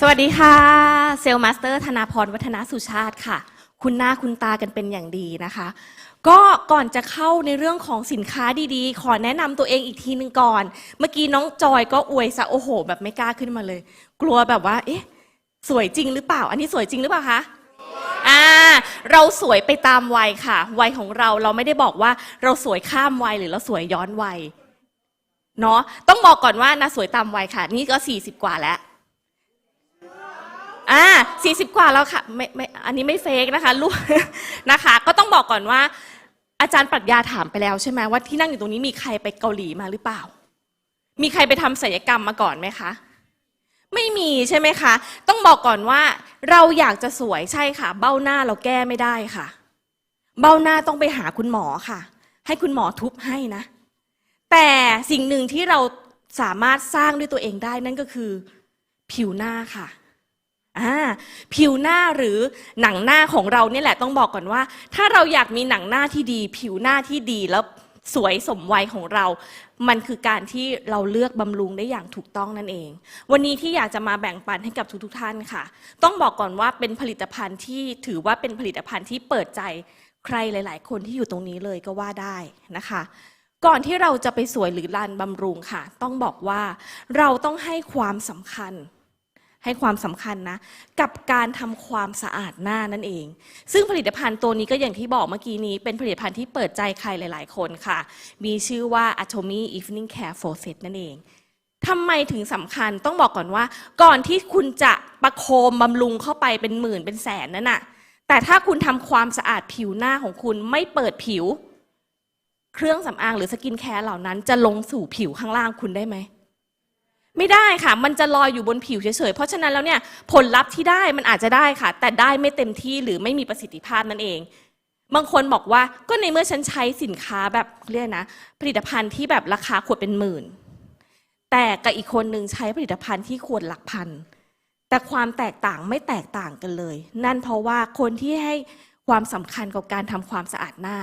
สวัสดีค่ะ เซลล์มาสเตอร์ธนาพรวัฒนาสุชาติค่ะ คุณหน้าคุณตากันเป็นอย่างดีนะคะ ก็ก่อนจะเข้าในเรื่องของสินค้าดีๆ ขอแนะนำตัวเองอีกทีหนึ่งก่อน เมื่อกี้น้องจอยก็อวยซะโอ้โห แบบไม่กล้าขึ้นมาเลย กลัวแบบว่า เอ๊ะ สวยจริงหรือเปล่า อันนี้สวยจริงหรือเปล่าคะอ่าเราสวยไปตามวัยค่ะ วัยของเราเราไม่ได้บอกว่าเราสวยข้ามวัยหรือเราสวยย้อนวัยเนาะต้องบอกก่อนว่านะสวยตามวัยค่ะ นี่ก็ 40 กว่าแล้ว อ่าสี่สิบกว่าแล้วค่ะไม่ไม่อันนี้ไม่เฟกนะคะลูกนะคะ ก็ต้องบอกก่อนว่า อาจารย์ปรัชญาถามไปแล้วใช่ไหมว่าที่นั่งอยู่ตรงนี้มีใครไปเกาหลีมาหรือเปล่า มีใครไปทำศัลยกรรมมาก่อนไหมคะ ไม่มีใช่ไหมคะ ต้องบอกก่อนว่า เราอยากจะสวยใช่ค่ะ เบ้าหน้าเราแก้ไม่ได้ค่ะ เบ้าหน้าต้องไปหาคุณหมอค่ะ ให้คุณหมอทุบให้นะ แต่สิ่งหนึ่งที่เราสามารถสร้างด้วยตัวเองได้นั่นก็คือ ผิวหน้าค่ะ อ่าผิวหน้าหรือหนังหน้าของเราเนี่ยแหละต้องบอกก่อนว่า ถ้าเราอยากมีหนังหน้าที่ดี ผิวหน้าที่ดีแล้วสวยสมวัยของเรา มันคือการที่เราเลือกบำรุงได้อย่างถูกต้องนั่นเอง วันนี้ที่อยากจะมาแบ่งปันให้กับทุกๆท่านค่ะ ต้องบอกก่อนว่าเป็นผลิตภัณฑ์ที่ถือว่าเป็นผลิตภัณฑ์ที่เปิดใจใครหลาย ๆ คนที่อยู่ตรงนี้เลยก็ว่าได้นะคะ ก่อนที่เราจะไปสวยหรือรันบำรุงค่ะ ต้องบอกว่าเราต้องให้ความสำคัญ ให้ความสำคัญนะ กับการทำความสะอาดหน้านั่นเอง ซึ่งผลิตภัณฑ์ตัวนี้ก็อย่างที่บอกเมื่อกี้นี้ เป็นผลิตภัณฑ์ที่เปิดใจใครหลาย ๆ คนค่ะ มีชื่อว่า Atomy Evening Care for Set นั่นเองทำไมถึงสำคัญต้องบอกก่อนว่า ก่อนที่คุณจะประโคมบำรุงเข้าไปเป็นหมื่นเป็นแสนนั่นน่ะแต่ถ้าคุณทำความสะอาดผิวหน้าของคุณไม่เปิดผิว เครื่องสำอางหรือสกินแคร์เหล่านั้นจะลงสู่ผิวข้างล่างคุณได้ไหม ไม่ได้ค่ะ มันจะลอยอยู่บนผิวเฉยๆ เพราะฉะนั้นแล้วเนี่ยผลลัพธ์ที่ได้มันอาจจะได้ค่ะ แต่ได้ไม่เต็มที่หรือไม่มีประสิทธิภาพนั่นเอง บางคนบอกว่าก็ในเมื่อฉันใช้สินค้าแบบเรียกนะ ผลิตภัณฑ์ที่แบบราคาขวดเป็นหมื่น แต่กับอีกคนนึงใช้ผลิตภัณฑ์ที่ขวดหลักพัน แต่ความแตกต่างไม่แตกต่างกันเลย นั่นเพราะว่าคนที่ให้ความสำคัญกับการทำความสะอาดหน้า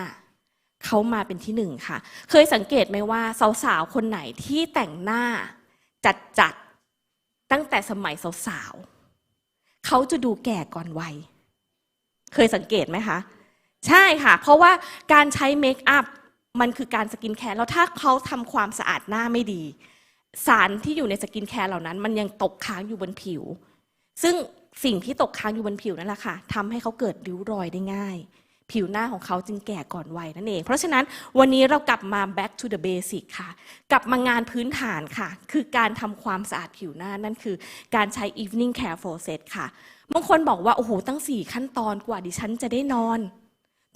เขามาเป็นที่หนึ่งค่ะ เคยสังเกตไหมว่าสาวๆคนไหนที่แต่งหน้า จัดจัดๆ ตั้งแต่สมัยสาวๆ เขาจะดูแก่ก่อนวัย เคยสังเกตไหมคะ ใช่ค่ะ เพราะว่าการใช้เมคอัพมันคือการสกินแคร์ แล้วถ้าเขาทำความสะอาดหน้าไม่ดี สารที่อยู่ในสกินแคร์เหล่านั้น มันยังตกค้างอยู่บนผิว ซึ่งสิ่งที่ตกค้างอยู่บนผิวนั่นแหละค่ะทำให้เขาเกิดริ้วรอยได้ง่าย ผิวหน้าของเขาจึงแก่ก่อนวัยนั่นเอง เพราะฉะนั้นวันนี้เรากลับมา back to the basic ค่ะ กลับมางานพื้นฐานค่ะ คือการทำความสะอาดผิวหน้านั่นคือการใช้ evening care for set ค่ะบางคนบอกว่า โอ้โห ตั้ง 4 ขั้นตอนกว่าดิฉันจะได้นอน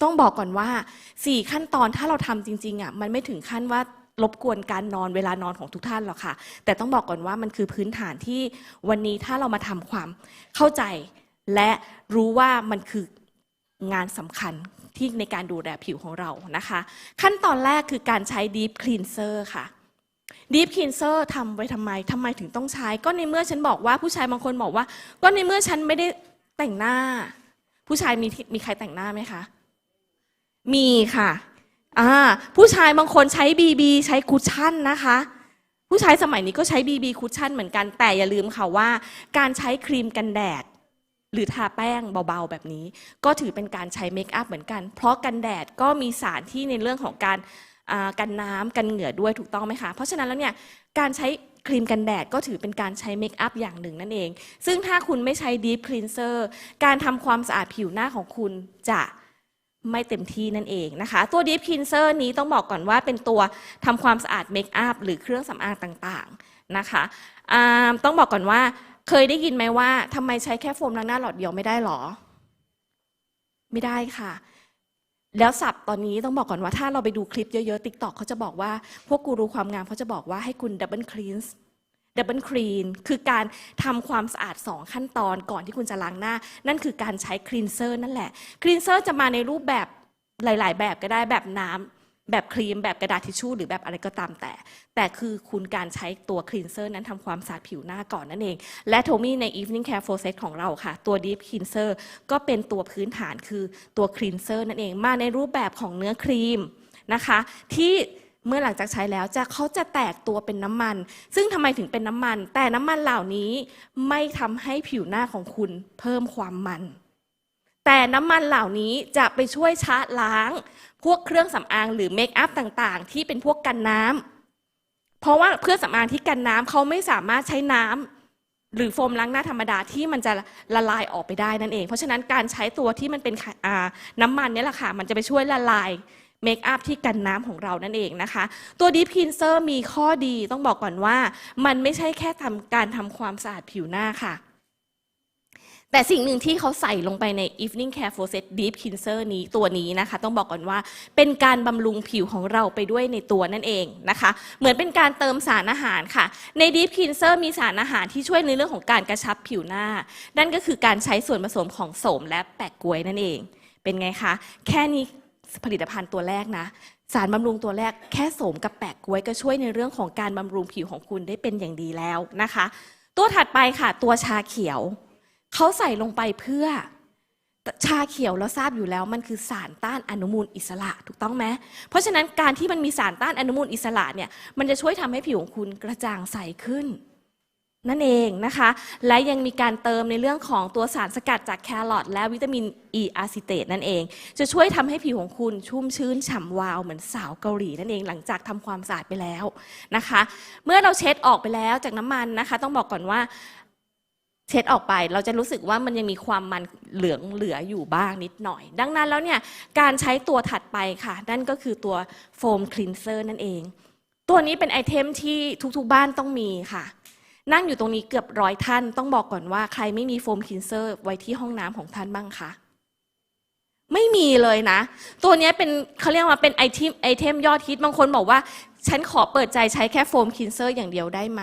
ต้องบอกก่อนว่า 4 ขั้นตอนถ้าเราทำจริงๆอะมันไม่ถึงขั้นว่ารบกวนการนอนเวลานอนของทุกท่านหรอกค่ะ แต่ต้องบอกก่อนว่ามันคือพื้นฐานที่วันนี้ถ้าเรามาทำความเข้าใจ และรู้ว่ามันคือ งานสำคัญที่ในการดูแลผิวของเรานะคะ ขั้นตอนแรกคือการใช้ deep cleanser ค่ะ deep cleanser ทำไว้ทำไมทำไมถึงต้องใช้ ก็ในเมื่อฉันบอกว่าผู้ชายบางคนบอกว่า ก็ในเมื่อฉันไม่ได้แต่งหน้า ผู้ชายมีมีใครแต่งหน้าไหมคะ มีค่ะอ่าผู้ชายบางคนใช้ BB ใช้คุชชั่นนะคะผู้ชายสมัยนี้ก็ใช้ BB คุชชั่นเหมือนกันแต่อย่าลืมค่ะว่า การใช้ครีมกันแดด หรือทาแป้งเบาๆแบบนี้ ก็ถือเป็นการใช้เมคอัพเหมือนกัน เพราะกันแดดก็มีสารที่ในเรื่องของการกันน้ำกันเหงื่อด้วยถูกต้องไหมคะ เพราะฉะนั้นแล้วเนี่ยการใช้ครีมกันแดดก็ถือเป็นการใช้เมคอัพอย่างหนึ่งนั่นเอง ซึ่งถ้าคุณไม่ใช้ Deep Cleanser การทำความสะอาดผิวหน้าของคุณจะไม่เต็มที่นั่นเองนะคะ ตัว Deep Cleanser นี้ต้องบอกก่อนว่าเป็นตัวทำความสะอาดเมคอัพหรือเครื่องสำอางต่างๆนะคะต้องบอกก่อนว่า เคยได้ยินไหมว่าทำไมใช้แค่โฟมล้างหน้าหลอดเดียวไม่ได้หรอ ไม่ได้ค่ะ แล้วสับตอนนี้ต้องบอกก่อนว่าถ้าเราไปดูคลิปเยอะๆติ๊กตอกเขาจะบอกว่า พวกกูรูความงามเขาจะบอกว่าให้คุณดับเบิลคลีนส์ดับเบิลคลีนคือการทำความสะอาด 2 ขั้นตอนก่อนที่คุณจะล้างหน้า นั่นคือการใช้คลีนเซอร์นั่นแหละคลีนเซอร์จะมาในรูปแบบหลาย ๆ แบบก็ได้แบบน้ำ แบบครีมแบบกระดาษทิชชู่หรือแบบอะไรก็ตามแต่ แต่คือคุณการใช้ตัวคลีนเซอร์นั้นทำความสะอาดผิวหน้าก่อนนั่นเอง และโทมี่ใน Evening Care for Set ของเราค่ะ ตัว Deep Cleanser ก็เป็นตัวพื้นฐานคือตัวคลีนเซอร์นั่นเองมาในรูปแบบของเนื้อครีมนะคะ ที่เมื่อหลังจากใช้แล้วจะเขาจะแตกตัวเป็นน้ำมัน ซึ่งทำไมถึงเป็นน้ำมัน แต่น้ำมันเหล่านี้ไม่ทำให้ผิวหน้าของคุณเพิ่มความมัน แต่น้ำมันเหล่านี้จะไปช่วยชะล้าง พวกเครื่องสำอางหรือเมคอัพต่างๆ ที่เป็นพวกกันน้ำเพราะว่าเครื่องสำอางที่กันน้ำเขาไม่สามารถใช้น้ำหรือโฟมล้างหน้าธรรมดาที่มันจะละลายออกไปได้นั่นเอง เพราะฉะนั้นการใช้ตัวที่มันเป็นไขอ่าน้ำมันนี่แหละค่ะมันจะไปช่วยละลายเมคอัพที่กันน้ำของเรานั่นเองนะคะ ตัวดีพินเซอร์มีข้อดีต้องบอกก่อนว่า มันไม่ใช่แค่ทำการทำความสะอาดผิวหน้าค่ะ แต่สิ่งหนึ่งที่เขาใส่ลงไปใน Evening Care for Set Deep Cleanser นี้ตัวนี้นะคะ ต้องบอกก่อนว่าเป็นการบำรุงผิวของเราไปด้วยในตัวนั่นเองนะคะ เหมือนเป็นการเติมสารอาหารค่ะ ใน Deep Cleanser มีสารอาหารที่ช่วยในเรื่องของการกระชับผิวหน้า นั่นก็คือการใช้ส่วนผสมของโสมและแปะกล้วยนั่นเอง เป็นไงคะ แค่นี้ผลิตภัณฑ์ตัวแรกนะสารบำรุงตัวแรกแค่โสมกับแปะกล้วยก็ช่วยในเรื่องของการบำรุงผิวของคุณได้เป็นอย่างดีแล้วนะคะ ตัวถัดไปค่ะ ตัวชาเขียว เขาใส่ลงไปเพื่อชาเขียวเราทราบอยู่แล้วมันคือสารต้านอนุมูลอิสระถูกต้องไหมเพราะฉะนั้นการที่มันมีสารต้านอนุมูลอิสระเนี่ยมันจะช่วยทำให้ผิวของคุณกระจ่างใสขึ้น นั่นเองนะคะ และยังมีการเติมในเรื่องของตัวสารสกัดจากแครอทและวิตามินอีอะซิเตตนั่นเอง จะช่วยทำให้ผิวของคุณชุ่มชื้นฉ่ำวาวเหมือนสาวเกาหลีนั่นเองหลังจากทำความสะอาดไปแล้วนะคะ เมื่อเราเช็ดออกไปแล้วจากน้ำมันนะคะ ต้องบอกก่อนว่า เช็ดออกไปเราจะรู้สึกว่ามันยังมีความมันเหลืองเหลืออยู่บ้างนิดหน่อย ดังนั้นแล้วเนี่ยการใช้ตัวถัดไปค่ะ นั่นก็คือตัวโฟมคลีนเซอร์นั่นเอง ตัวนี้เป็นไอเทมที่ทุกๆบ้านต้องมีค่ะ นั่งอยู่ตรงนี้เกือบร้อยท่าน ต้องบอกก่อนว่าใครไม่มีโฟมคลีนเซอร์ไว้ที่ห้องน้ำของท่านบ้างคะไม่มีเลยนะ ตัวนี้เป็นเขาเรียกว่าเป็นไอเทมไอเทมยอดฮิตบางคนบอกว่า ฉันขอเปิดใจใช้แค่โฟมคลีนเซอร์อย่างเดียวได้ไหม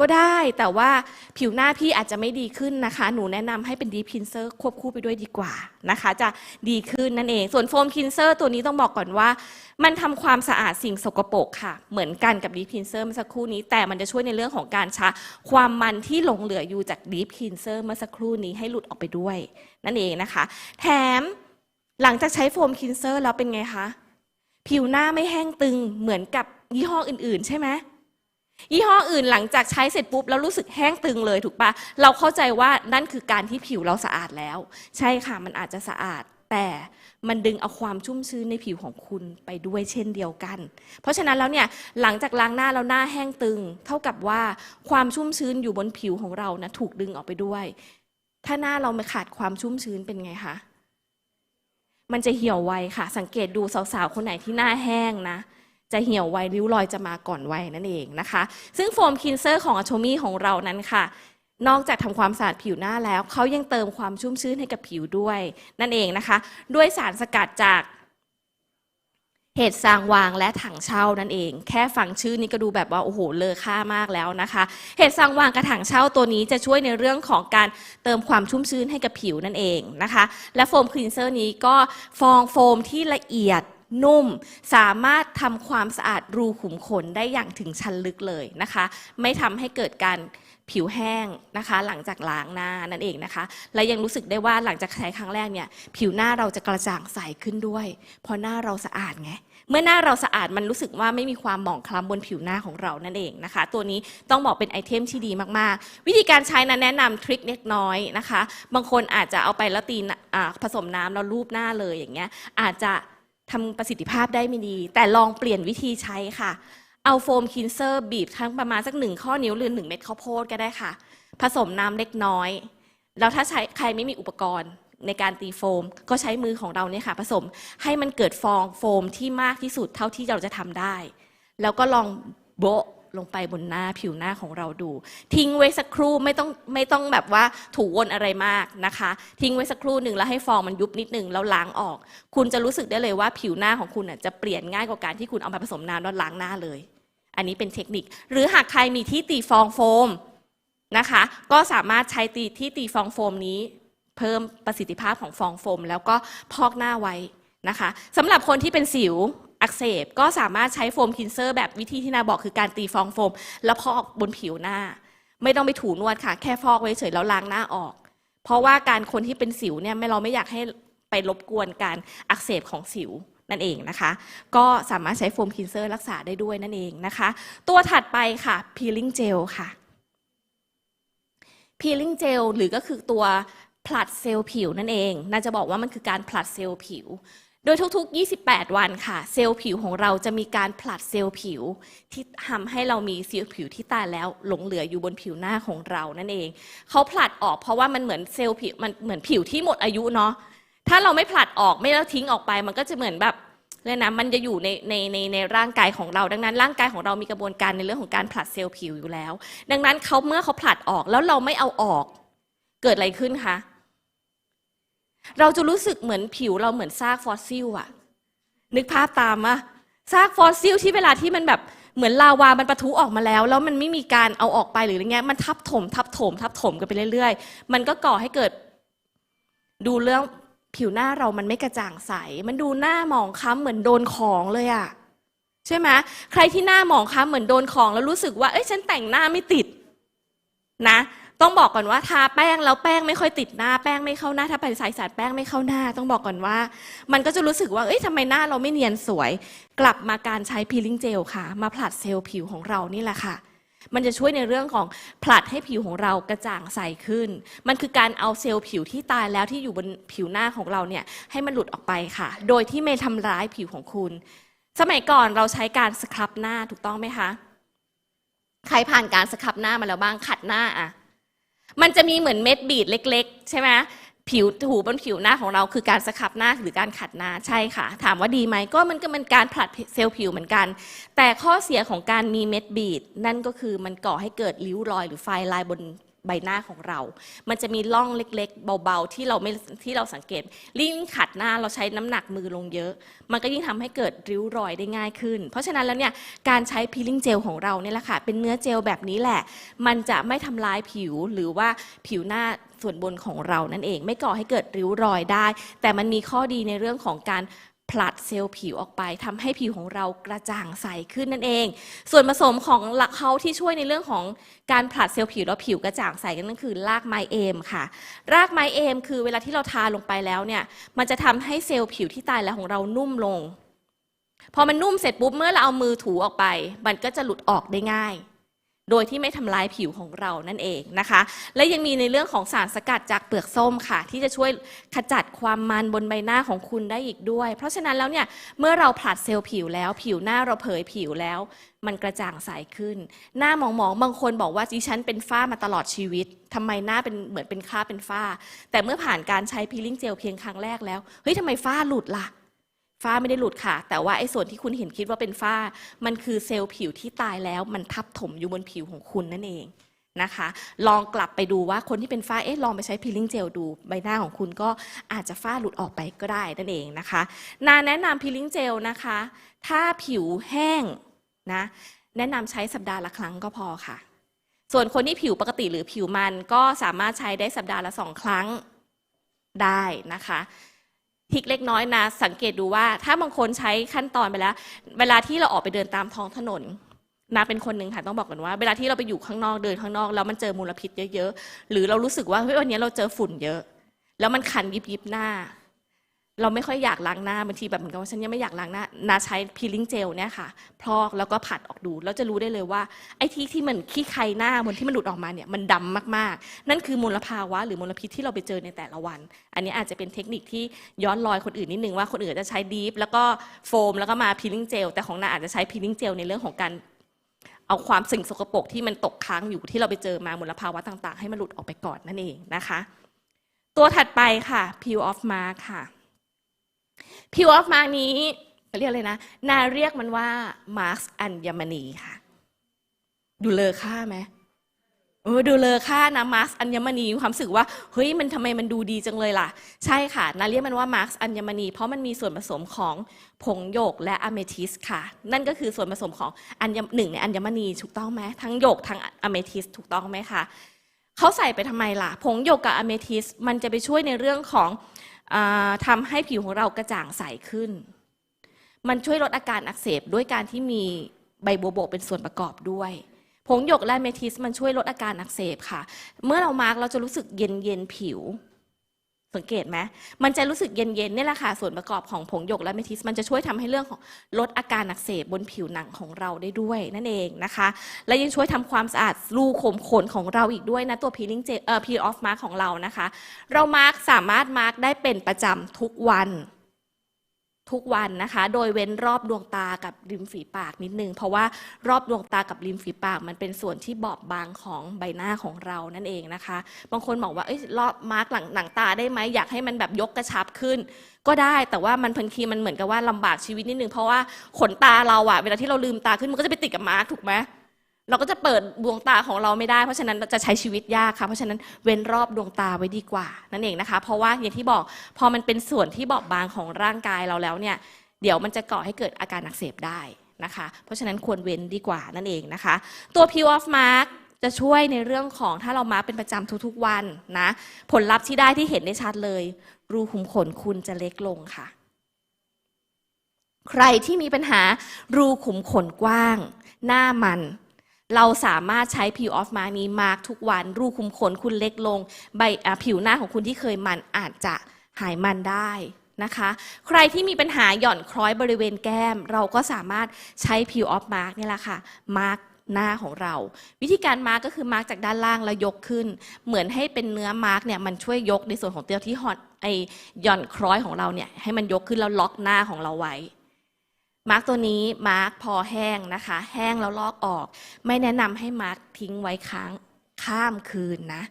ก็ได้แต่ว่าผิวหน้าพี่อาจจะไม่ดีขึ้นนะคะ หนูแนะนำให้เป็นดีพินเซอร์ควบคู่ไปด้วยดีกว่านะคะ จะดีขึ้นนั่นเอง ส่วนโฟมคินเซอร์ตัวนี้ต้องบอกก่อนว่า มันทำความสะอาดสิ่งสกปรกค่ะ เหมือนกันกับดีพินเซอร์เมื่อสักครู่นี้ แต่มันจะช่วยในเรื่องของการชะความมันที่หลงเหลืออยู่จากดีพินเซอร์เมื่อสักครู่นี้ให้หลุดออกไปด้วย นั่นเองนะคะ แถมหลังจากใช้โฟมคินเซอร์แล้วเป็นไงคะผิวหน้าไม่แห้งตึงเหมือนกับยี่ห้ออื่น ๆ ใช่ไหม ยี่ห้ออื่นหลังจากใช้เสร็จปุ๊บแล้วรู้สึกแห้งตึงเลยถูกปะเราเข้าใจว่านั่นคือการที่ผิวเราสะอาดแล้ว ใช่ค่ะมันอาจจะสะอาด แต่มันดึงเอาความชุ่มชื้นในผิวของคุณไปด้วยเช่นเดียวกัน เพราะฉะนั้นแล้วเนี่ยหลังจากล้างหน้าแล้วหน้าแห้งตึง เท่ากับว่าความชุ่มชื้นอยู่บนผิวของเรานะถูกดึงออกไปด้วย ถ้าหน้าเราไม่ขาดความชุ่มชื้นเป็นไงคะมันจะเหี่ยวไวค่ะ สังเกตดูสาวๆคนไหนที่หน้าแห้งนะ จะเหี่ยวไวริ้วรอยจะมาก่อนวัยนั่นเองนะคะ ซึ่งโฟมคินเซอร์ของอ t โ m มี่ของเรานั้นค่ะ นอกจากทำความสะอาดผิวหน้าแล้ว เขายังเติมความชุ่มชื้นให้กับผิวด้วย นั่นเองนะคะ ด้วยสารสกัดจากเห็ดซางวางและถังเช่านั่นเอง แค่ฟังชื่อนี้ก็ดูแบบว่าโอ้โหเลอค่ามากแล้วนะคะ เห็ดซางวางกับถังเช่าตัวนี้จะช่วยในเรื่องของการเติมความชุ่มชื้นให้กับผิวนั่นเองนะคะ และโฟมคลีนเซอร์นี้ก็ฟองโฟมที่ละเอียดนุ่ม สามารถทำความสะอาดรูขุมขนได้อย่างถึงชั้นลึกเลยนะคะ ไม่ทำให้เกิดการผิวแห้งนะคะ หลังจากล้างหน้านั่นเองนะคะ และยังรู้สึกได้ว่าหลังจากใช้ครั้งแรกเนี่ย ผิวหน้าเราจะกระจ่างใสขึ้นด้วย เพราะหน้าเราสะอาดไงเมื่อหน้าเราสะอาดมันรู้สึกว่าไม่มีความหมองคล้ำบนผิวหน้าของเรานั่นเองนะคะ ตัวนี้ต้องบอกเป็นไอเทมที่ดีมากๆ วิธีการใช้นั้นแนะนำทริคเล็กน้อยนะคะ บางคนอาจจะเอาไปแล้วตีผสมน้ำแล้วรูปหน้าเลยอย่างเงี้ยอาจจะ ทำประสิทธิภาพได้ไม่ดี แต่ลองเปลี่ยนวิธีใช้ค่ะ เอาโฟมคินเซอร์บีบทั้งประมาณสักหนึ่งข้อนิ้วหรือหนึ่งเม็ดข้าวโพดก็ได้ค่ะ ผสมน้ำเล็กน้อย แล้วถ้าใช้ใครไม่มีอุปกรณ์ในการตีโฟม ก็ใช้มือของเราเนี่ยค่ะ ผสมให้มันเกิดฟองโฟมที่มากที่สุดเท่าที่เราจะทำได้ แล้วก็ลองโบะ ลงไปบนหน้าผิวหน้าของเราดู ทิ้งไว้สักครู่ไม่ต้องไม่ต้องแบบว่าถูวนอะไรมากนะคะ ทิ้งไว้สักครู่หนึ่งแล้วให้ฟองมันยุบนิดนึงแล้วล้างออก คุณจะรู้สึกได้เลยว่าผิวหน้าของคุณจะเปลี่ยนง่ายกว่าการที่คุณเอามาผสมน้ำแล้วล้างหน้าเลย อันนี้เป็นเทคนิค หรือหากใครมีที่ตีฟองโฟมนะคะ ก็สามารถใช้ตีที่ตีฟองโฟมนี้ เพิ่มประสิทธิภาพของฟองโฟม แล้วก็พอกหน้าไว้นะคะสำหรับคนที่เป็นสิว อักเสบ ก็สามารถใช้โฟมคินเซอร์แบบวิธีที่นาบอกคือการตีฟองโฟม แล้วพอกบนผิวหน้า ไม่ต้องไปถูนวดค่ะ แค่ฟอกไว้เฉยแล้วล้างหน้าออก เพราะว่าการคนที่เป็นสิวเนี่ยไม่เราไม่อยากให้ไปรบกวนการอักเสบของสิวนั่นเองนะคะ ก็สามารถใช้โฟมคินเซอร์รักษาได้ด้วยนั่นเองนะคะ ตัวถัดไปค่ะ peeling gel ค่ะ peeling gel หรือก็คือตัวผลัดเซลล์ผิวนั่นเอง น่าจะบอกว่ามันคือการผลัดเซลล์ผิว โดยทุกๆ 28 วันค่ะ เซลล์ผิวของเราจะมีการผลัดเซลล์ผิว ที่ทำให้เรามีเซลล์ผิวที่ตายแล้วหลงเหลืออยู่บนผิวหน้าของเรานั่นเอง เขาผลัดออกเพราะว่ามันเหมือนเซลล์ผิวมันเหมือนผิวที่หมดอายุเนาะถ้าเราไม่ผลัดออกไม่แล้วทิ้งออกไป มันก็จะเหมือนแบบเลยนะมันจะอยู่ในในในในร่างกายของเรา ดังนั้นร่างกายของเรามีกระบวนการในเรื่องของการผลัดเซลล์ผิวอยู่แล้ว ดังนั้นเขาเมื่อเขาผลัดออกแล้วเราไม่เอาออก เกิดอะไรขึ้นคะ เราจะรู้สึกเหมือนผิวเราเหมือนซากฟอสซิลอะนึกภาพตามอะซากฟอสซิลที่เวลาที่มันแบบเหมือนลาวา มันปะทุออกมาแล้ว แล้วมันไม่มีการเอาออกไปหรืออะไรเงี้ย มันทับถม ทับถม ทับถมกันไปเรื่อยๆ มันก็ก่อให้เกิด ดูเรื่องผิวหน้าเรามันไม่กระจ่างใส มันดูหน้าหมองคล้ำเหมือนโดนของเลยอะใช่ไหมใครที่หน้าหมองคล้ำเหมือนโดนของแล้วรู้สึกว่า เอ้ยฉันแต่งหน้าไม่ติด นะ ต้องบอกก่อนว่าทาแป้งแล้วแป้งไม่ค่อยติดหน้าแป้งไม่เข้าหน้าถ้าไปสายสารแป้งไม่เข้าหน้า ต้องบอกก่อนว่า มันก็จะรู้สึกว่าเอ้ยทำไมหน้าเราไม่เนียนสวย กลับมาการใช้พีลิ่งเจลค่ะ มาผลัดเซลล์ผิวของเรานี่แหละค่ะ มันจะช่วยในเรื่องของผลัดให้ผิวของเรากระจ่างใสขึ้น มันคือการเอาเซลล์ผิวที่ตายแล้วที่อยู่บนผิวหน้าของเราเนี่ยให้มันหลุดออกไปค่ะ โดยที่ไม่ทำร้ายผิวของคุณ สมัยก่อนเราใช้การสครับหน้าถูกต้องไหมคะใครผ่านการสครับหน้ามาแล้วบ้างขัดหน้าอะ มันจะมีเหมือนเม็ดบีดเล็ก ๆ ใช่ไหมผิวถูบนผิวหน้าของเราคือการสครับหน้าหรือการขัดหน้าใช่ค่ะ ถามว่าดีไหมก็มันก็เป็นการผลัดเซลล์ผิวเหมือนกัน แต่ข้อเสียของการมีเม็ดบีดนั่นก็คือมันก่อให้เกิดริ้วรอยหรือไฟลายบน ใบหน้าของเรา มันจะมีร่องเล็กๆ เบาๆ ที่เราไม่ที่เราสังเกตยิ่งขัดหน้าเราใช้น้ำหนักมือลงเยอะ มันก็ยิ่งทำให้เกิดริ้วรอยได้ง่ายขึ้น เพราะฉะนั้นแล้วเนี่ยการใช้พีลิ่งเจลของเราเนี่ยแหละค่ะเป็นเนื้อเจลแบบนี้แหละ มันจะไม่ทำร้ายผิวหรือว่าผิวหน้าส่วนบนของเรานั่นเอง ไม่ก่อให้เกิดริ้วรอยได้ แต่มันมีข้อดีในเรื่องของการ ผลัดเซลล์ผิวออกไปทำให้ผิวของเรากระจ่างใสขึ้นนั่นเอง ส่วนผสมของหลักเขาที่ช่วยในเรื่องของการผลัดเซลล์ผิวแล้วผิวกระจ่างใสกันนั่นคือรากไมเอมค่ะ รากไมเอมคือเวลาที่เราทาลงไปแล้วเนี่ย มันจะทำให้เซลล์ผิวที่ตายแล้วของเรานุ่มลง พอมันนุ่มเสร็จปุ๊บเมื่อเราเอามือถูออกไป มันก็จะหลุดออกได้ง่าย โดยที่ไม่ทำลายผิวของเรานั่นเองนะคะ และยังมีในเรื่องของสารสกัดจากเปลือกส้มค่ะ ที่จะช่วยขจัดความมันบนใบหน้าของคุณได้อีกด้วย เพราะฉะนั้นแล้วเนี่ยเมื่อเราผลัดเซลล์ผิวแล้ว ผิวหน้าเราเผยผิวแล้ว มันกระจ่างใสขึ้น หน้าหมองๆบางคนบอกว่าดิฉันเป็นฝ้ามาตลอดชีวิตทำไมหน้าเป็นเหมือนเป็นคราบเป็นฝ้า แต่เมื่อผ่านการใช้พีลิ่งเจลเพียงครั้งแรกแล้วเฮ้ยทำไมฝ้าหลุดล่ะ ฝ้าไม่ได้หลุดค่ะ แต่ว่าไอ้ส่วนที่คุณเห็นคิดว่าเป็นฝ้า มันคือเซลล์ผิวที่ตายแล้ว มันทับถมอยู่บนผิวของคุณนั่นเองนะคะ ลองกลับไปดูว่าคนที่เป็นฝ้าเอ๊ะลองไปใช้พีลิ่งเจลดูใบหน้าของคุณก็อาจจะฝ้าหลุดออกไปก็ได้นั่นเองนะคะนาแนะนำพีลิ่งเจลนะคะ ถ้าผิวแห้งนะแนะนำใช้สัปดาห์ละครั้งก็พอค่ะ ส่วนคนที่ผิวปกติหรือผิวมันก็สามารถใช้ได้สัปดาห์ละสองครั้งได้นะคะ ทริกเล็กน้อยนะ สังเกตดูว่าถ้าบางคนใช้ขั้นตอนไปแล้ว เวลาที่เราออกไปเดินตามท้องถนนนาเป็นคนหนึ่งค่ะต้องบอกกันว่า เวลาที่เราไปอยู่ข้างนอกเดินข้างนอกแล้วมันเจอมลพิษเยอะๆหรือเรารู้สึกว่าเฮ้ยวันนี้เราเจอฝุ่นเยอะ แล้วมันคันยิบยิบหน้า เราไม่ค่อยอยากล้างหน้าบางทีแบบเหมือนกับว่าฉันยังไม่อยากล้างหน้านาใช้พีลิ่งเจลเนี่ยค่ะพอกแล้วก็ผัดออกดู แล้วจะรู้ได้เลยว่าไอ้ที่ที่มันขี้ใครหน้าบนที่มันหลุดออกมาเนี่ยมันดำมากๆ นั่นคือมลภาวะ หรือมลพิษที่เราไปเจอในแต่ละวัน อันนี้อาจจะเป็นเทคนิคที่ย้อนรอยคนอื่นนิดนึงว่าคนอื่นจะใช้ดีฟแล้วก็โฟมแล้วก็มาพีลิ่งเจลแต่ของนาอาจจะใช้พีลิ่งเจลในเรื่องของการเอาความสิ่งสกปรกที่มันตกค้างอยู่ที่เราไปเจอมามลภาวะต่าง ๆ ให้มันหลุดออกไปก่อนนั่นเองนะคะ ตัวถัดไปค่ะ peel off mark ค่ะ peel off mark นี้เรียกเลยนะ นาเรียกมันว่า mark อัญมณีค่ะ ดูเลอค่าไหมเออดูเลอค่านะมาร์คอัญมณีมีความรู้สึกว่าเฮ้ยมันทำไมมันดูดีจังเลยล่ะ ใช่ค่ะ นาเรียกมันว่ามาร์คอัญมณี เพราะมันมีส่วนผสมของผงโยกและอะเมทิสค่ะ นั่นก็คือส่วนผสมของอัญหนึ่งในอัญมณีถูกต้องไหมทั้งโยกทั้งอะเมทิสถูกต้องไหมคะเขาใส่ไปทำไมล่ะ ผงโยกกับอะเมทิสมันจะไปช่วยในเรื่องของ ทำให้ผิวของเรากระจ่างใสขึ้น มันช่วยลดอาการอักเสบด้วยการที่มีใบบัวบกเป็นส่วนประกอบด้วย ผงหยกและเมทิสมันช่วยลดอาการอักเสบค่ะ เมื่อเรามาร์กเราจะรู้สึกเย็นเย็นผิว สังเกตไหมมันจะรู้สึกเย็นๆเนี่ยแหละค่ะส่วนประกอบของผงหยกและเมทิสมันจะช่วยทำให้เรื่องของลดอาการอักเสบบนผิวหนังของเราได้ด้วยนั่นเองนะคะ และยังช่วยทำความสะอาดรูขุมขนของเราอีกด้วยนะตัวพีลิงเจเอ่อพีออฟมาร์ของเรานะคะ เรามาร์กสามารถมาร์กได้เป็นประจำทุกวัน ทุกวันนะคะ โดยเว้นรอบดวงตากับริมฝีปากนิดนึง เพราะว่ารอบดวงตากับริมฝีปาก มันเป็นส่วนที่บอบบางของใบหน้าของเรานั่นเองนะคะ บางคนบอกว่าเอ้ยรอบมาร์กหลังหนังตาได้ไหมอยากให้มันแบบยกกระชับขึ้น ก็ได้แต่ว่ามันพันทีมันเหมือนกับว่าลำบากชีวิตนิดนึงเพราะว่าขนตาเราอะเวลาที่เราลืมตาขึ้นมันก็จะไปติดกับมาร์กถูกไหม เราก็จะเปิดดวงตาของเราไม่ได้ เพราะฉะนั้นจะใช้ชีวิตยากค่ะ เพราะฉะนั้นเว้นรอบดวงตาไว้ดีกว่า นั่นเองนะคะ เพราะว่าอย่างที่บอกพอมันเป็นส่วนที่บอบบางของร่างกายเราแล้วเนี่ย เดี๋ยวมันจะก่อให้เกิดอาการอักเสบได้นะคะ เพราะฉะนั้นควรเว้นดีกว่านั่นเองนะคะ ตัว Peel Off Mark จะช่วยในเรื่องของถ้าเรามาเป็นประจำทุกๆวันนะ ผลลัพธ์ที่ได้ที่เห็นได้ชัดเลย รูขุมขนคุณจะเล็กลงค่ะ ใครที่มีปัญหารูขุมขนกว้าง หน้ามัน เราสามารถใช้ Peel Off Mark นี้มาร์กทุกวัน รูขุมขนคุณเล็กลง ใบผิวหน้าของคุณที่เคยมันอาจจะหายมันได้นะคะ ใครที่มีปัญหาหย่อนคล้อยบริเวณแก้ม เราก็สามารถใช้ Peel Off Mark นี่แหละค่ะมาร์กหน้าของเรา วิธีการมาร์กก็คือมาร์กจากด้านล่างแล้วยกขึ้น เหมือนให้เป็นเนื้อมาร์กเนี่ยมันช่วยยกในส่วนของเตียวที่หอนไอหย่อนคล้อยของเราเนี่ยให้มันยกขึ้นแล้วล็อกหน้าของเราไว้ มาร์กตัวนี้มาร์กพอแห้งนะคะ แห้งแล้วลอกออก ไม่แนะนำให้มาร์กทิ้งไว้ค้างข้ามคืนนะ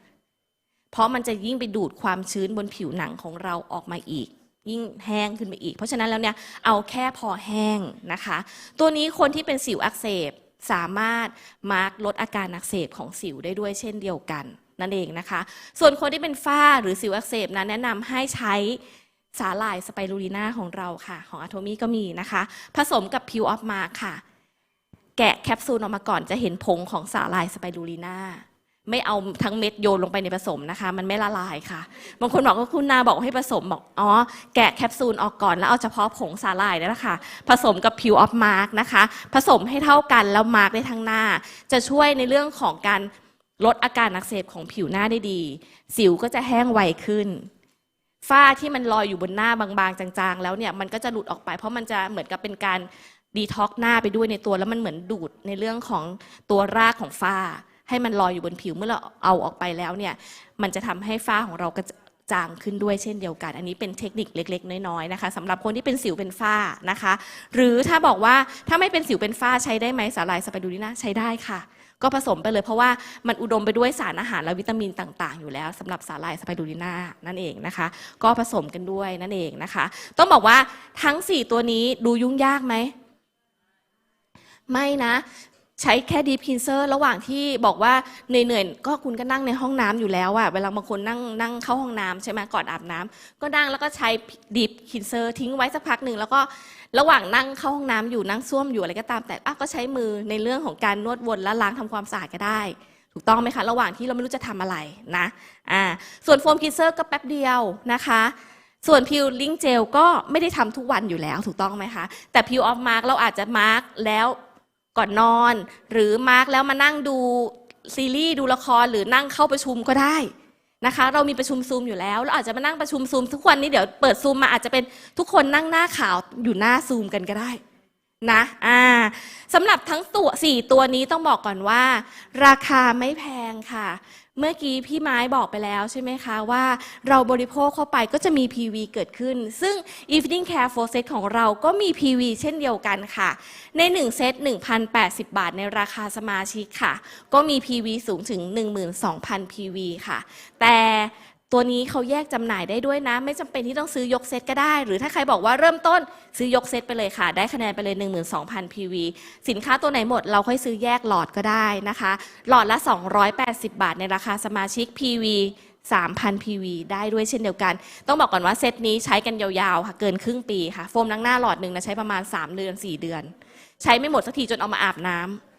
เพราะมันจะยิ่งไปดูดความชื้นบนผิวหนังของเราออกมาอีก ยิ่งแห้งขึ้นไปอีก เพราะฉะนั้นแล้วเนี่ยเอาแค่พอแห้งนะคะ ตัวนี้คนที่เป็นสิวอักเสบสามารถมาร์กลดอาการอักเสบของสิวได้ด้วยเช่นเดียวกันนั่นเองนะคะ ส่วนคนที่เป็นฝ้าหรือสิวอักเสบนะแนะนำให้ใช้ สาหร่ายสไปรูลิน่าของเราค่ะ ของอะโทมี่ก็มีนะคะ ผสมกับพิวออฟมาค่ะ แกะแคปซูลออกมาก่อนจะเห็นผงของสาหร่ายสไปรูลิน่าไม่เอาทั้งเม็ดโยนลงไปในผสมนะคะ มันไม่ละลายค่ะ บางคนบอกว่าคุณนาบอกให้ผสมบอกอ๋อแกะแคปซูลออกก่อนแล้วเอาเฉพาะผงสาหร่ายนี่แหละค่ะผสมกับพิวออฟมาร์กนะคะ ผสมให้เท่ากันแล้วมาร์กได้ทั้งหน้า จะช่วยในเรื่องของการลดอาการอักเสบของผิวหน้าได้ดี สิวก็จะแห้งไวขึ้น ฝ้าที่มันลอยอยู่บนหน้าบางๆ จางๆ แล้วเนี่ยมันก็จะหลุดออกไป เพราะมันจะเหมือนกับเป็นการดีท็อกหน้าไปด้วยในตัวแล้วมันเหมือนดูดในเรื่องของตัวรากของฝ้า ให้มันลอยอยู่บนผิวเมื่อเราเอาออกไปแล้วเนี่ยมันจะทำให้ฝ้าของเรากระจางขึ้นด้วยเช่นเดียวกัน อันนี้เป็นเทคนิคเล็ก ๆ น้อยๆนะคะสำหรับคนที่เป็นสิวเป็นฝ้านะคะ หรือถ้าบอกว่าถ้าไม่เป็นสิวเป็นฝ้าใช้ได้ไหมสาหร่ายสไปรูลิน่าใช้ได้ค่ะ ก็ผสมไปเลยเพราะว่ามันอุดมไปด้วยสารอาหารและวิตามินต่างๆ อยู่แล้วสำหรับสาหร่ายสไปรูลิน่านั่นเองนะคะ ก็ผสมกันด้วยนั่นเองนะคะ ต้องบอกว่าทั้ง 4 ตัวนี้ดูยุ่งยากไหมไม่นะ ใช้แค่ดีพินเซอร์ระหว่างที่บอกว่าเหนื่อยๆก็คุณก็นั่งในห้องน้ำอยู่แล้วอะเวลาบางคนนั่งนั่งเข้าห้องน้ำใช่ไหมก่อนอาบน้ำก็นั่งแล้วก็ใช้ดีพินเซอร์ทิ้งไว้สักพักหนึ่งแล้วก็ระหว่างนั่งเข้าห้องน้ำอยู่นั่งส้วมอยู่อะไรก็ตาม แต่ก็ใช้มือในเรื่องของการนวดวนและล้างทำความสะอาดก็ได้ ถูกต้องไหมคะระหว่างที่เราไม่รู้จะทำอะไรนะอ่าส่วนโฟมคินเซอร์ก็แป๊บเดียวนะคะส่วนพิวลิงเจลก็ไม่ได้ทำทุกวันอยู่แล้วถูกต้องไหมคะ แต่พิวออฟมาร์กเราอาจจะมาร์กแล้ว ก่อนนอน หรือมาร์กแล้วมานั่งดูซีรีส์ดูละครหรือนั่งเข้าประชุมก็ได้นะคะ เรามีประชุมซูมอยู่แล้วเราอาจจะมานั่งประชุมซูมทุกวันนี้เดี๋ยวเปิดซูมมาอาจจะเป็นทุกคนนั่งหน้าขาวอยู่หน้าซูมกันก็ได้นะอ่าสำหรับทั้งตัวสี่ตัวนี้ต้องบอกก่อนว่า ราคาไม่แพงค่ะ เมื่อกี้พี่ไม้บอกไปแล้วใช่ไหมคะว่าเราบริโภคเข้าไปก็จะมี PV เกิดขึ้น ซึ่ง Evening Care for Set ของเราก็มี PV เช่นเดียวกันค่ะ ใน 1 เซต 1,080 บาทในราคาสมาชิกค่ะ ก็มี PV สูงถึง 12,000 PV ค่ะ แต่ ตัวนี้เขาแยกจำหน่ายได้ด้วยนะ ไม่จำเป็นที่ต้องซื้อยกเซตก็ได้ หรือถ้าใครบอกว่าเริ่มต้นซื้อยกเซตไปเลยค่ะ ได้คะแนนไปเลย 12,000 PV สินค้าตัวไหนหมดเราค่อยซื้อแยกหลอดก็ได้นะคะ หลอดละ 280 บาทในราคาสมาชิก PV 3,000 PV ได้ด้วยเช่นเดียวกัน ต้องบอกก่อนว่าเซตนี้ใช้กันยาวๆค่ะเกินครึ่งปีค่ะ โฟมล้างหน้าหลอดหนึ่งนะใช้ประมาณ 3 เดือน 4 เดือน ใช้ไม่หมดสักทีจนเอามาอาบน้ำ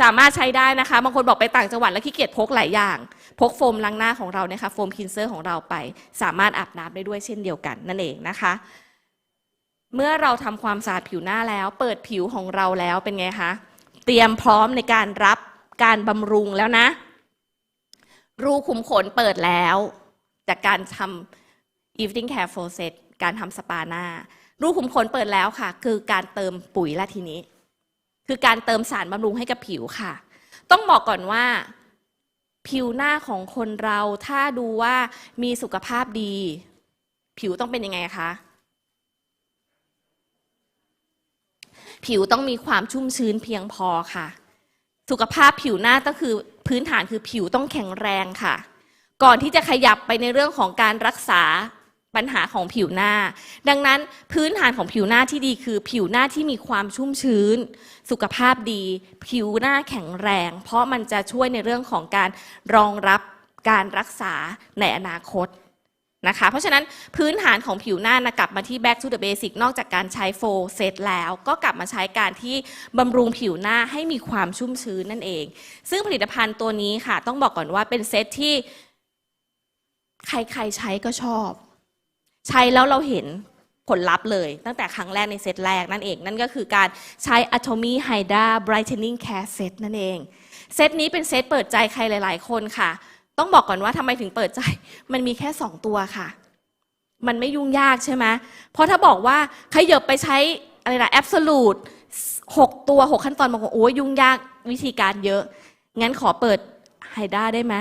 สามารถใช้ได้นะคะ บางคนบอกไปต่างจังหวัดแล้วขี้เกียจพกหลายอย่าง พกโฟมล้างหน้าของเราเนี่ยค่ะโฟมคินเซอร์ของเราไป สามารถอาบน้ำได้ด้วยเช่นเดียวกันนั่นเองนะคะ เมื่อเราทำความสะอาดผิวหน้าแล้ว เปิดผิวของเราแล้วเป็นไงคะ เตรียมพร้อมในการรับการบำรุงแล้วนะ รูขุมขนเปิดแล้ว จากการท evening care full set การทำสปาหน้า รูขุมขนเปิดแล้วค่ะ คือการเติมปุ๋ยละทีนี้ คือการเติมสารบำรุงให้กับผิวค่ะ ต้องบอกก่อนว่า ผิวหน้าของคนเราถ้าดูว่ามีสุขภาพดี ผิวต้องเป็นยังไงคะผิวต้องมีความชุ่มชื้นเพียงพอค่ะ สุขภาพผิวหน้าก็คือพื้นฐานคือผิวต้องแข็งแรงค่ะ ก่อนที่จะขยับไปในเรื่องของการรักษา ปัญหาของผิวหน้า ดังนั้นพื้นฐานของผิวหน้าที่ดีคือ ผิวหน้าที่มีความชุ่มชื้น สุขภาพดี ผิวหน้าแข็งแรง เพราะมันจะช่วยในเรื่องของการรองรับการรักษาในอนาคตนะคะ เพราะฉะนั้นพื้นฐานของผิวหน้านะกลับมาที่ back to the basic นอกจากการใช้โฟเซตแล้ว ก็กลับมาใช้การที่บำรุงผิวหน้าให้มีความชุ่มชื้นนั่นเอง ซึ่งผลิตภัณฑ์ตัวนี้ค่ะ ต้องบอกก่อนว่าเป็นเซตที่ใครๆใช้ก็ชอบ ใช้แล้วเราเห็นผลลัพธ์เลย ตั้งแต่ครั้งแรกในเซตแรกนั่นเอง นั่นก็คือการใช้ Atomy Hydra Brightening Care Set นั่นเอง เซตนี้เป็นเซตเปิดใจใครหลาย ๆ คนค่ะ ต้องบอกก่อนว่าทำไมถึงเปิดใจ มันมีแค่ 2 ตัวค่ะ มันไม่ยุ่งยากใช่ไหมเพราะถ้าบอกว่าขยับไปใช้อะไรนะ Absolute หกตัว 6 ขั้นตอนบอกว่าโอ้ยยุ่งยากวิธีการเยอะ งั้นขอเปิดไฮด้าได้ไหม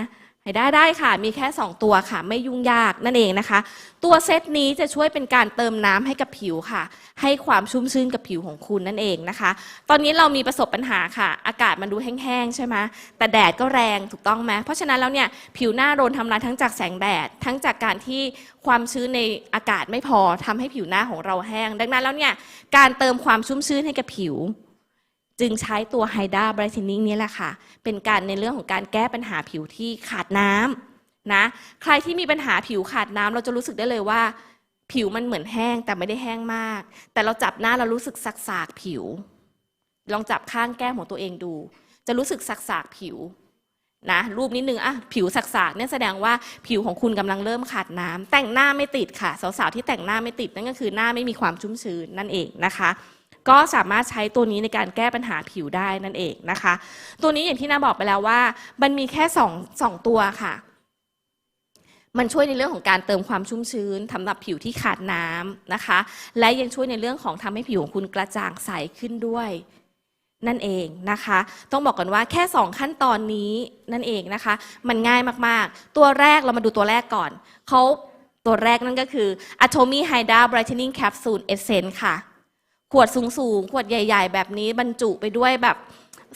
ได้ได้ค่ะ มีแค่ 2 ตัวค่ะ ไม่ยุ่งยากนั่นเองนะคะ ตัวเซตนี้จะช่วยเป็นการเติมน้ำให้กับผิวค่ะ ให้ความชุ่มชื้นกับผิวของคุณนั่นเองนะคะ ตอนนี้เรามีประสบปัญหาค่ะ อากาศมันดูแห้งๆใช่ไหมแต่แดดก็แรงถูกต้องไหมเพราะฉะนั้นแล้วเนี่ยผิวหน้าโดนทำลายทั้งจากแสงแดด ทั้งจากการที่ความชื้นในอากาศไม่พอทำให้ผิวหน้าของเราแห้ง ดังนั้นแล้วเนี่ยการเติมความชุ่มชื้นให้กับผิว จึงใช้ตัว Hydra Brightening นี้แหละค่ะ เป็นการในเรื่องของการแก้ปัญหาผิวที่ขาดน้ำนะ ใครที่มีปัญหาผิวขาดน้ำเราจะรู้สึกได้เลยว่า ผิวมันเหมือนแห้งแต่ไม่ได้แห้งมาก แต่เราจับหน้าเรารู้สึกสักๆผิว ลองจับข้างแก้มของตัวเองดู จะรู้สึกสักๆผิวนะรูปนิดนึงอะผิวสักๆเนี่ยแสดงว่าผิวของคุณกำลังเริ่มขาดน้ำแต่งหน้าไม่ติดค่ะ สาวๆที่แต่งหน้าไม่ติดนั่นก็คือหน้าไม่มีความชุ่มชื้นนั่นเองนะคะ ก็สามารถใช้ตัวนี้ในการแก้ปัญหาผิวได้นั่นเองนะคะ ตัวนี้อย่างที่นาบอกไปแล้วว่า มันมีแค่สองสองตัวค่ะ มันช่วยในเรื่องของการเติมความชุ่มชื้นสำหรับผิวที่ขาดน้ำนะคะ และยังช่วยในเรื่องของทำให้ผิวของคุณกระจ่างใสขึ้นด้วยนั่นเองนะคะ ต้องบอกกันว่าแค่ 2 ขั้นตอนนี้นั่นเองนะคะ มันง่ายมากๆ ตัวแรกเรามาดูตัวแรกก่อน เขาตัวแรกนั่นก็คือ Atomy Hydra Brightening Capsule Essence ค่ะ ขวดสูงๆ ขวดใหญ่ ๆ แบบนี้บรรจุไปด้วยแบบ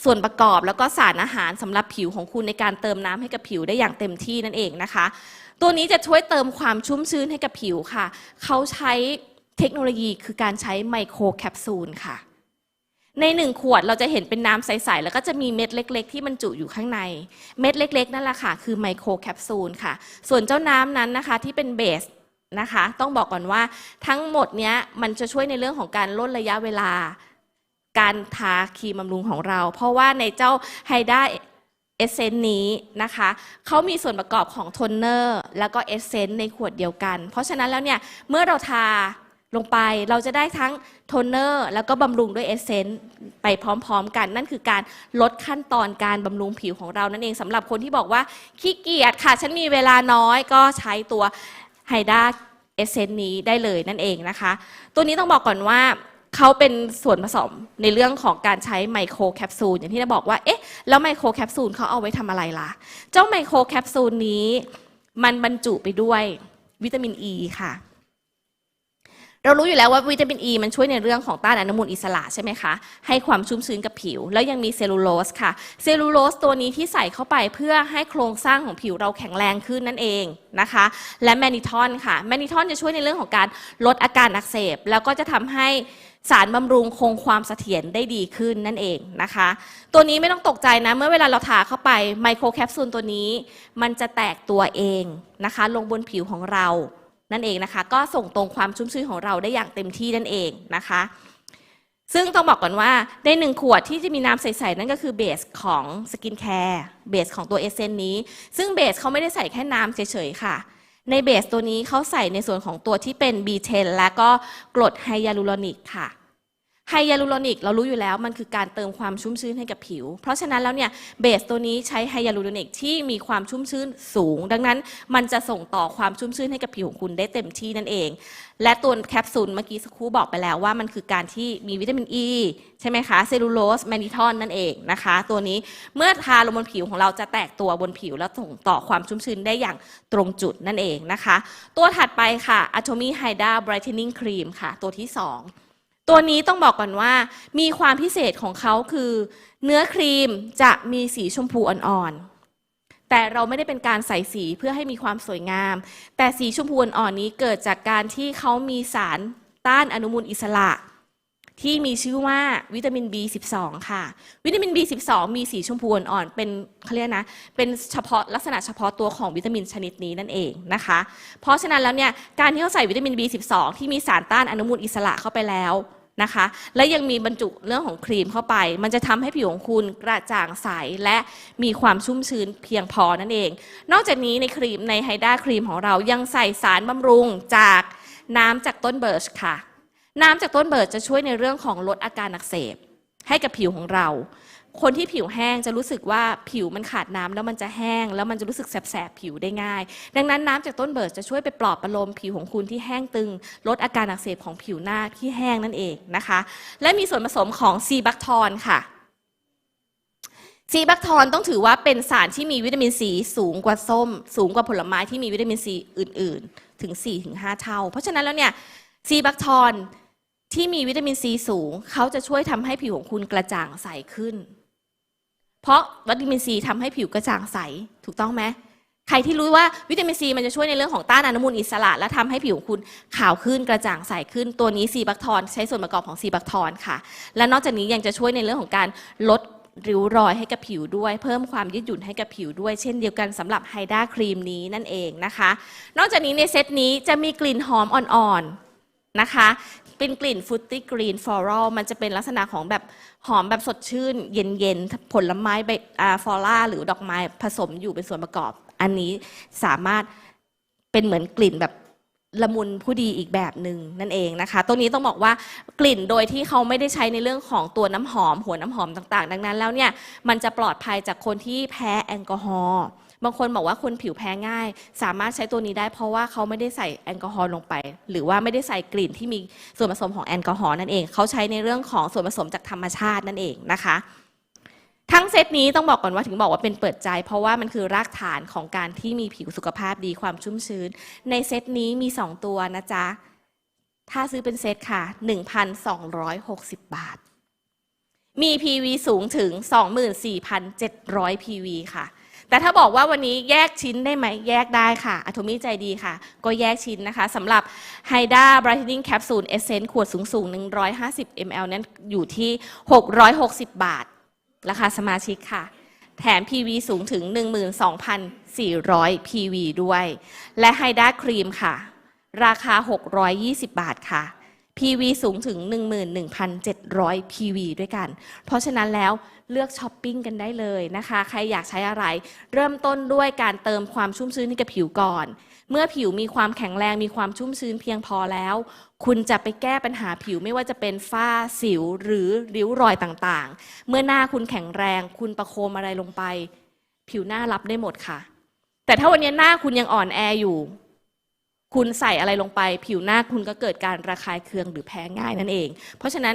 ส่วนประกอบแล้วก็สารอาหารสำหรับผิวของคุณในการเติมน้ำให้กับผิวได้อย่างเต็มที่นั่นเองนะคะ ตัวนี้จะช่วยเติมความชุ่มชื้นให้กับผิวค่ะ เขาใช้เทคโนโลยีคือการใช้ไมโครแคปซูลค่ะ ในหนึ่งขวดเราจะเห็นเป็นน้ำใส ๆ แล้วก็จะมีเม็ดเล็ก ๆ ที่บรรจุอยู่ข้างใน เม็ดเล็ก ๆ นั่นแหละค่ะ คือไมโครแคปซูลค่ะ ส่วนเจ้าน้ำนั้นนะคะที่เป็นเบส นะคะ ต้องบอกก่อนว่าทั้งหมดเนี้ยมันจะช่วยในเรื่องของการลดระยะเวลา การทาครีมบำรุงของเรา เพราะว่าในเจ้าไฮด้าเอเซนนี้นะคะเขามีส่วนประกอบของโทนเนอร์แล้วก็เอเซนในขวดเดียวกัน เพราะฉะนั้นแล้วเนี่ยเมื่อเราทาลงไปเราจะได้ทั้งโทนเนอร์แล้วก็บำรุงด้วยเอเซนไปพร้อมๆ กัน นั่นคือการลดขั้นตอนการบำรุงผิวของเรานั่นเองสำหรับคนที่บอกว่าขี้เกียจค่ะ ฉันมีเวลาน้อยก็ใช้ตัว ไฮด้าเอเซนนี้ได้เลยนั่นเองนะคะ ตัวนี้ต้องบอกก่อนว่าเขาเป็นส่วนผสมในเรื่องของการใช้ไมโครแคปซูลอย่างที่เราบอกว่า เอ๊ะ แล้วไมโครแคปซูลเขาเอาไว้ทำอะไรล่ะ เจ้าไมโครแคปซูลนี้ มันบรรจุไปด้วยวิตามินอ e ีค่ะ เรารู้อยู่แล้วว่าวิตามินอ e ีมันช่วยในเรื่องของต้านอนุมูลอิสระใช่ไหมคะ ให้ความชุ่มชื้นกับผิว แล้วยังมีเซลลูโลสค่ะ เซลลูโลสตัวนี้ที่ใส่เข้าไปเพื่อให้โครงสร้างของผิวเราแข็งแรงขึ้นนั่นเองนะคะ และแมนิทอนค่ะ แมนิทอนจะช่วยในเรื่องของการลดอาการอักเสบ แล้วก็จะทำให้สารบำรุงคงความเสถียรได้ดีขึ้นนั่นเองนะคะ ตัวนี้ไม่ต้องตกใจนะ เมื่อเวลาเราทาเข้าไปไมโครแคปซูลตัวนี้ มันจะแตกตัวเองนะคะ ลงบนผิวของเรา นั่นเองนะคะ ก็ส่งตรงความชุ่มชื้นของเราได้อย่างเต็มที่นั่นเองนะคะ ซึ่งต้องบอกก่อนว่าในหนึ่งขวดที่จะมีน้ำใสๆนั่นก็คือเบสของสกินแคร์เบสของตัวเอเซนนี้ ซึ่งเบสเขาไม่ได้ใส่แค่น้ำเฉยๆค่ะในเบสตัวนี้เขาใส่ในส่วนของตัวที่เป็น B10 และก็กรดไฮยาลูรอนิกค่ะ ไฮยาลูรอนิกเรารู้อยู่แล้วมันคือการเติมความชุ่มชื้นให้กับผิว เพราะฉะนั้นแล้วเนี่ยเบสตัวนี้ใช้ไฮยาลูรอนิกที่มีความชุ่มชื้นสูง ดังนั้นมันจะส่งต่อความชุ่มชื้นให้กับผิวของคุณได้เต็มที่นั่นเอง และตัวแคปซูลเมื่อกี้สักครู่บอกไปแล้วว่ามันคือการที่มีวิตามินอ e, ีใช่ไหมคะเซลลูโลสแมนิทอนนั่นเองนะคะ ตัวนี้เมื่อทาลงบนผิวของเราจะแตกตัวบนผิว แล้วส่งต่อความชุ่มชื้นได้อย่างตรงจุดนั่นเองนะคะ ตัวถัดไปค่ะ Atomy Hydra Brightening Cream ค่ะ ตัวที่ 2 ตัวนี้ต้องบอกก่อนว่า มีความพิเศษของเขาคือ เนื้อครีมจะมีสีชมพูอ่อนๆ แต่เราไม่ได้เป็นการใส่สีเพื่อให้มีความสวยงาม แต่สีชมพูอ่อนๆนี้เกิดจากการที่เขามีสารต้านอนุมูลอิสระ ที่มีชื่อว่าวิตามิน B12 ค่ะ วิตามิน B12 มีสีชมพูอ่อนๆเป็นเขาเรียกนะ เป็นเฉพาะลักษณะเฉพาะตัวของวิตามินชนิดนี้นั่นเองนะคะ เพราะฉะนั้นแล้วเนี่ยการที่เขาใส่วิตามิน B12 ที่มีสารต้านอนุมูลอิสระเข้าไปแล้วนะคะ และยังมีบรรจุเรื่องของครีมเข้าไป มันจะทำให้ผิวของคุณกระจ่างใสและมีความชุ่มชื้นเพียงพอนั่นเอง นอกจากนี้ในครีมในไฮด้าครีมของเรายังใส่สารบำรุงจากน้ำจากต้นเบิร์ชค่ะ น้ำจากต้นเบิร์ชจะช่วยในเรื่องของลดอาการอักเสบ ให้กับผิวของเรา คนที่ผิวแห้งจะรู้สึกว่าผิวมันขาดน้ำแล้วมันจะแห้ง แล้วมันจะรู้สึกแสบๆผิวได้ง่าย ดังนั้นน้ำจากต้นเบิร์ชจะช่วยไปปลอบประโลมผิวของคุณที่แห้งตึง ลดอาการอักเสบของผิวหน้าที่แห้งนั่นเองนะคะ และมีส่วนผสมของซีบัคทอนค่ะซีบัคทอนต้องถือว่าเป็นสารที่มีวิตามินซีสูงกว่าส้ม สูงกว่าผลไม้ที่มีวิตามินซีอื่น ๆ ถึง 4-5 เท่า เพราะฉะนั้นแล้วเนี่ยซีบัคทอน ที่มีวิตามินซีสูง เขาจะช่วยทำให้ผิวของคุณกระจ่างใสขึ้น เพราะวิตามินซีทำให้ผิวกระจ่างใสถูกต้องไหมใครที่รู้ว่าวิตามินซีมันจะช่วยในเรื่องของต้านอนุมูลอิสระ และทำให้ผิวของคุณขาวขึ้นกระจ่างใสขึ้น ตัวนี้ซีบัคทอนใช้ส่วนประกอบของซีบัคทอนค่ะ และนอกจากนี้ยังจะช่วยในเรื่องของการลดริ้วรอยให้กับผิวด้วย เพิ่มความยืดหยุ่นให้กับผิวด้วย เช่นเดียวกันสำหรับไฮด้าครีมนี้นั่นเองนะคะ นอกจากนี้ในเซตนี้จะมีกลิ่นหอมอ่อนๆนะคะ เป็นกลิ่นฟ r ุตตี้กรีนฟลอรัลมันจะเป็นลักษณะของแบบหอมแบบสดชื่น เย็นๆ ผลไม้ใบฟลอร่าหรือดอกไม้ผสมอยู่เป็นส่วนประกอบ อันนี้สามารถเป็นเหมือนกลิ่นแบบละมุนผู้ดีอีกแบบหนึ่งนั่นเองนะคะ ตัวนี้ต้องบอกว่ากลิ่นโดยที่เขาไม่ได้ใช้ในเรื่องของตัวน้ำหอม หัวน้ำหอมต่างๆ ดังนั้นแล้วเนี่ยมันจะปลอดภัยจากคนที่แพ้แอลกอฮอล์ บางคนบอกว่าคนผิวแพ้ง่าย สามารถใช้ตัวนี้ได้เพราะว่าเขาไม่ได้ใส่แอลกอฮอล์ลงไป หรือว่าไม่ได้ใส่กลิ่นที่มีส่วนผสมของแอลกอฮอล์นั่นเองเขาใช้ในเรื่องของส่วนผสมจากธรรมชาตินั่นเองนะคะ ทั้งเซตนี้ต้องบอกก่อนว่าถึงบอกว่าเป็นเปิดใจ เพราะว่ามันคือรากฐานของการที่มีผิวสุขภาพดีความชุ่มชื้น ในเซตนี้มี 2 ตัวนะจ๊ะถ้าซื้อเป็นเซตค่ะ 1,260 บาท มี PV สูงถึง 24,700 PV ค่ะ แต่ถ้าบอกว่าวันนี้แยกชิ้นได้ไหม แยกได้ค่ะอะโทมี่ใจดีค่ะ ก็แยกชิ้นนะคะสำหรับ h y d a Brightening Capsule Essence ขวดสูงสูง150 ml นั้นอยู่ที่ 660 บาท ราคาสมาชิกค่ะ แถม PV สูงถึง 12,400 PV ด้วย และไฮด้าครีมค่ะ ราคา 620 บาทค่ะ PV สูงถึง 11,700 PV ด้วยกัน เพราะฉะนั้นแล้วเลือกช้อปปิ้งกันได้เลยนะคะ ใครอยากใช้อะไร เริ่มต้นด้วยการเติมความชุ่มชื้นให้กับผิวก่อน เมื่อผิวมีความแข็งแรงมีความชุ่มชื้นเพียงพอแล้ว คุณจะไปแก้ปัญหาผิวไม่ว่าจะเป็นฝ้าสิวหรือริ้วรอยต่างๆ เมื่อหน้าคุณแข็งแรง คุณประโคมอะไรลงไป ผิวหน้ารับได้หมดค่ะ แต่ถ้าวันนี้หน้าคุณยังอ่อนแออยู่ คุณใส่อะไรลงไป ผิวหน้าคุณก็เกิดการระคายเคืองหรือแพ้ง่ายนั่นเอง เพราะฉะนั้น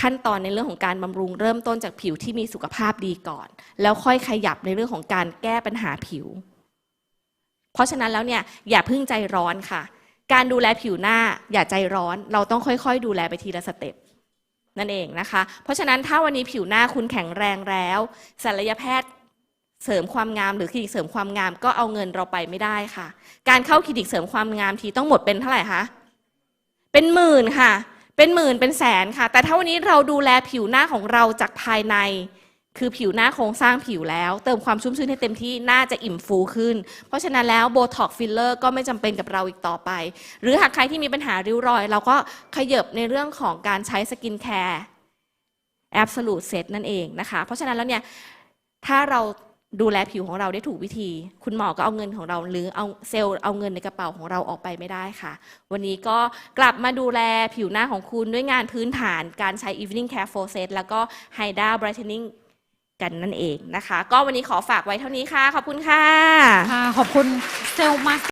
ขั้นตอนในเรื่องของการบำรุงเริ่มต้นจากผิวที่มีสุขภาพดีก่อน แล้วค่อยขยับในเรื่องของการแก้ปัญหาผิว เพราะฉะนั้นแล้วเนี่ยอย่าเพิ่งใจร้อนค่ะ การดูแลผิวหน้าอย่าใจร้อน เราต้องค่อยๆ ดูแลไปทีละสเต็ปนั่นเองนะคะ เพราะฉะนั้นถ้าวันนี้ผิวหน้าคุณแข็งแรงแล้วศัลยแพทย์ เสริมความงามหรือคลินิกเสริมความงามก็เอาเงินเราไปไม่ได้ค่ะ การเข้าคลินิกเสริมความงามทีต้องหมดเป็นเท่าไหร่คะเป็นหมื่นค่ะ เป็นหมื่นเป็นแสนค่ะ แต่ถ้าวันนี้เราดูแลผิวหน้าของเราจากภายใน คือผิวหน้าโครงสร้างผิวแล้ว เติมความชุ่มชื้นให้เต็มที่น่าจะอิ่มฟูขึ้น เพราะฉะนั้นแล้วโบท็อกฟิลเลอร์ก็ไม่จำเป็นกับเราอีกต่อไป หรือหากใครที่มีปัญหาริ้วรอย เราก็ขยับในเรื่องของการใช้สกินแคร์แอบสูตเซตนั่นเองนะคะ เพราะฉะนั้นแล้วเนี่ยถ้าเรา ดูแลผิวของเราได้ถูกวิธี คุณหมอก็เอาเงินของเราหรือเอาเซลล์เอาเงินในกระเป๋าของเราออกไปไม่ได้ค่ะ วันนี้ก็กลับมาดูแลผิวหน้าของคุณด้วยงานพื้นฐานการใช้ Evening Care for Set แล้วก็ Hydra Brightening กันนั่นเองนะคะ ก็วันนี้ขอฝากไว้เท่านี้ค่ะ ขอบคุณค่ะ ค่ะ ขอบคุณเซลล์มาก